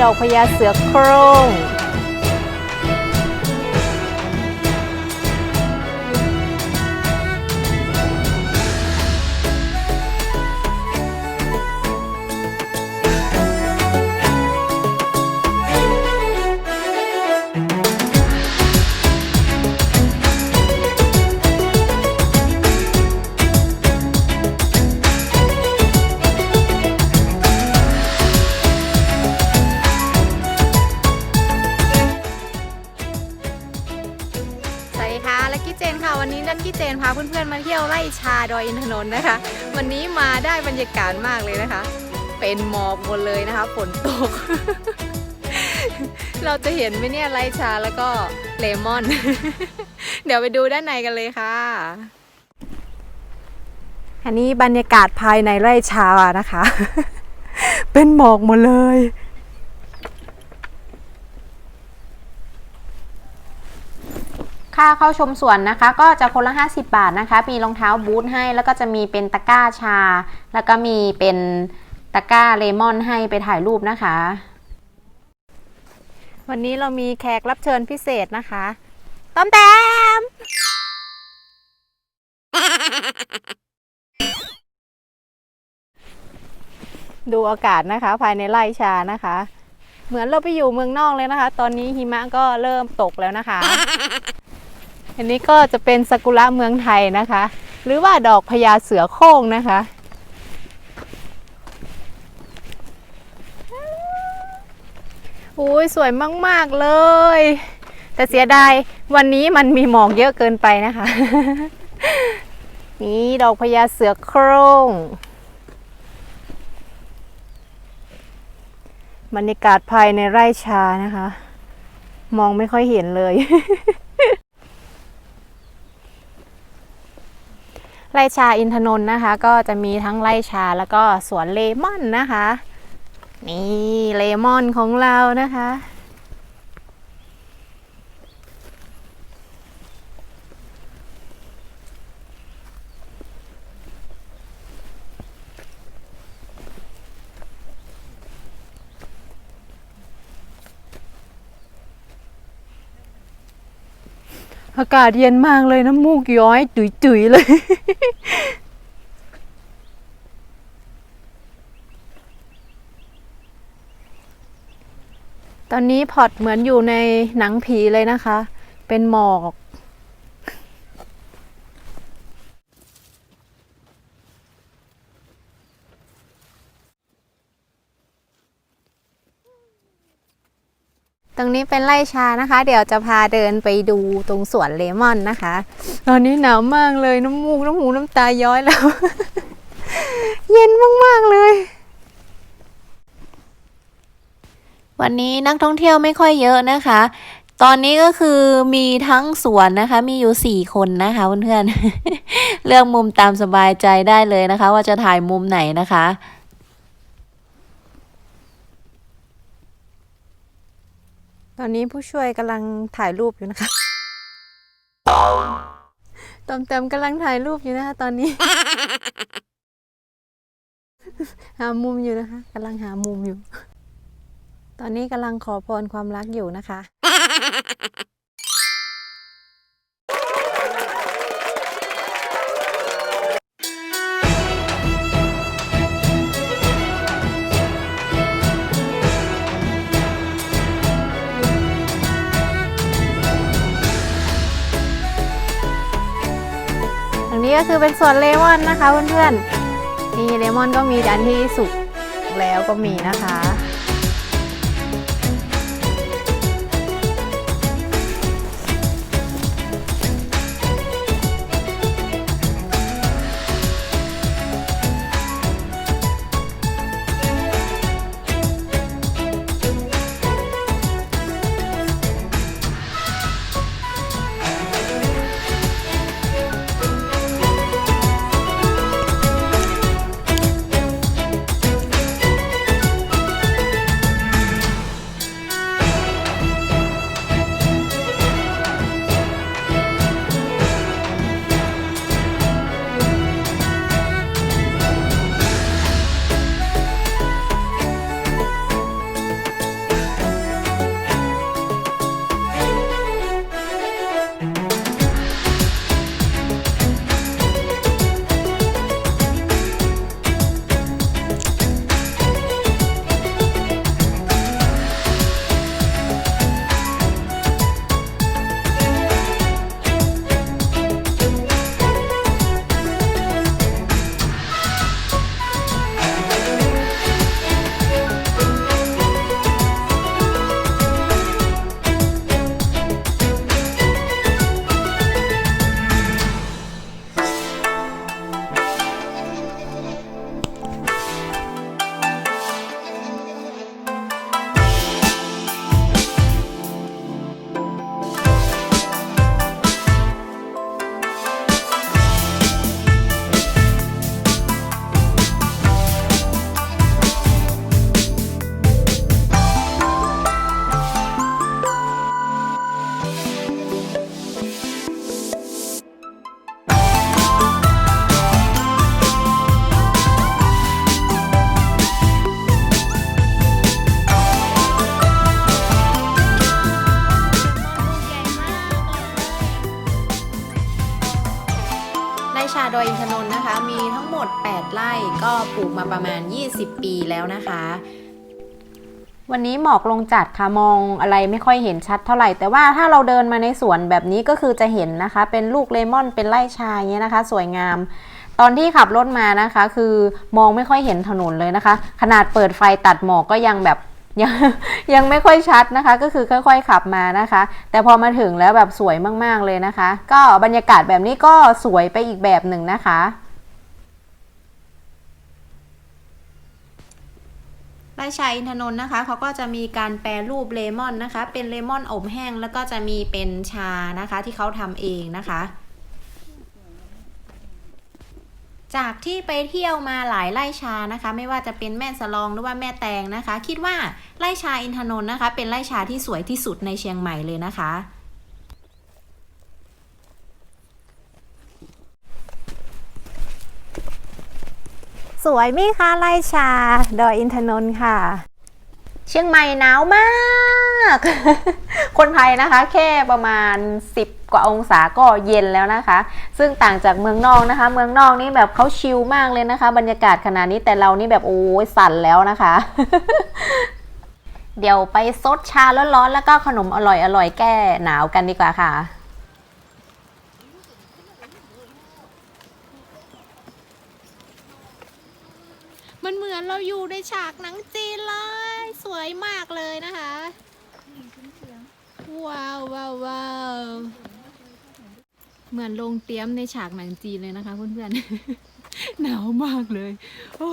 ดอกพญาเสือโคร่ง กกี้เจนค่ะวันนี้ลักกี้เจนพาเพื่อนๆมาเที่ยวไร่ชาดอยอินทนนท์นะคะ วันนี้มาได้บรรยากาศมากเลยนะคะ เป็นหมอกหมดเลยนะคะฝนตก เราจะเห็นไหมเนี่ยไร่ชาแล้วก็เลมอน เดี๋ยวไปดูด้านในกันเลยค่ะอันนี้บรรยากาศภายในไร่ชานะคะ เป็นหมอกหมดเลย ค่าเข้าชมสวนนะคะ ก็จะคนละ 50 บาทนะคะ มีรองเท้าบูทให้ แล้วก็จะมีเป็นตะกร้าชา แล้วก็มีเป็นตะกร้าเลมอนให้ไปถ่ายรูปนะคะ วันนี้เรามีแขกรับเชิญพิเศษนะคะต้อมแต้มดูอากาศนะคะ ภายในไร่ชานะคะ เหมือนเราไปอยู่เมืองนอกเลยนะคะ ตอนนี้หิมะก็เริ่มตกแล้วนะคะ อันนี้ก็จะเป็นซากุระเมืองไทยนะคะ หรือว่าดอกพญาเสือโคร่งนะคะ อุ้ยสวยมาก ๆ เลย แต่เสียดายวันนี้มันมีหมอกเยอะเกินไปนะคะ นี่ดอกพญาเสือโคร่งบรรยากาศภายในไร่ชานะคะ มองไม่ค่อยเห็นเลย ไร่ชาอินทนนท์นะคะ ก็จะมีทั้งไร่ชาแล้วก็สวนเลมอนนะคะ นี่เลมอนของเรานะคะ อากาศเย็นมากเลยน้ำมูกย้อยจุ๋ยๆเลย ตอนนี้พอดเหมือนอยู่ในหนังผีเลยนะคะ เป็นหมอก ตรงนี้เป็นไร่ชานะคะ เดี๋ยวจะพาเดินไปดูตรงสวนเลมอนนะคะ ตอนนี้หนาวมากเลยน้ำมูกน้ำหูน้ำตาย้อยแล้ว เย็นมากๆเลย วันนี้นักท่องเที่ยวไม่ค่อยเยอะนะคะ ตอนนี้ก็คือมีทั้งสวนนะคะ มีอยู่สี่คนนะคะเพื่อนๆเลือกมุมตามสบายใจได้เลยนะคะ ว่าจะถ่ายมุมไหนนะคะ ตอนนี้ผู้ช่วยกำลังถ่ายรูปอยู่นะคะตอมแตมกำลังถ่ายรูปอยู่นะคะ ตอนนี้ หามุมอยู่นะคะกำลังหามุมอยู่ ตอนนี้กำลังขอพรความรักอยู่นะคะ นี้ก็คือเป็นสวนเลมอนนะคะเพื่อนๆนี่เลมอนก็มีอันที่สุกแล้วก็มีนะคะ 8 ไร่ก็ปลูกมาประมาณ 20 ปีแล้วนะคะ วันนี้หมอกลงจัดค่ะมองอะไรไม่ค่อยเห็นชัดเท่าไหร่ แต่ว่าถ้าเราเดินมาในสวนแบบนี้ก็คือจะเห็นนะคะ เป็นลูกเลมอนเป็นไร่ชายเงี้ยนะคะ สวยงามตอนที่ขับรถมานะคะ คือมองไม่ค่อยเห็นถนนเลยนะคะ ขนาดเปิดไฟตัดหมอกก็ยังแบบยังยังไม่ค่อยชัดนะคะ ก็คือค่อย ๆ ขับมานะคะ แต่พอมาถึงแล้วแบบสวยมากๆเลยนะคะ ก็บรรยากาศแบบนี้ก็สวยไปอีกแบบหนึ่งนะคะ ไร่ชาอินทนนท์นะคะเขาก็จะมีการแปรรูปเลมอนนะคะ เป็นเลมอนอบแห้งแล้วก็จะมีเป็นชานะคะที่เขาทำเองนะคะ จากที่ไปเที่ยวมาหลายไร่ชานะคะ ไม่ว่าจะเป็นแม่สลองหรือว่าแม่แตงนะคะ คิดว่าไร่ชาอินทนนท์นะคะ เป็นไร่ชาที่สวยที่สุดในเชียงใหม่เลยนะคะ สวยไหมคะไร่ชา ดอยอินทนนท์ค่ะ เชียงใหม่หนาวมาก คนไทยนะคะ แค่ประมาณ 10 กว่าองศาก็เย็นแล้วนะคะ ซึ่งต่างจากเมืองนอกนะคะ เมืองนอกนี่แบบเขาชิลมากเลยนะคะ บรรยากาศขนาดนี้แต่เรานี่แบบโอ้ยสั่นแล้วนะคะ เดี๋ยวไปซดชาร้อนๆแล้วก็ขนมอร่อยๆแก้หนาวกันดีกว่าค่ะ มันเหมือนเราอยู่ในฉากหนังจีนเลย สวยมากเลยนะคะ ว้าวว้าวว้าวเหมือนลงเตี้ยมในฉากหนังจีนเลยนะคะเพื่อนๆ หนาวมากเลย โอ้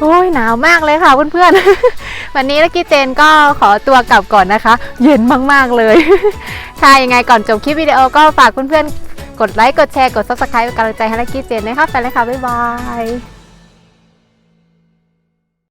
โอ้ยหนาวมากเลยค่ะเพื่อนๆ วันนี้ลักกี้เจนก็ขอตัวกลับก่อนนะคะ เย็นมากๆเลยถ้ายังไงก่อนจบคลิปวิดีโอก็ฝากเพื่อนๆ กดไลค์ กดแชร์ กด subscribe เป็นกำลังใจให้ลักกี้เจนนะคะไปเลยค่ะ บ๊ายบาย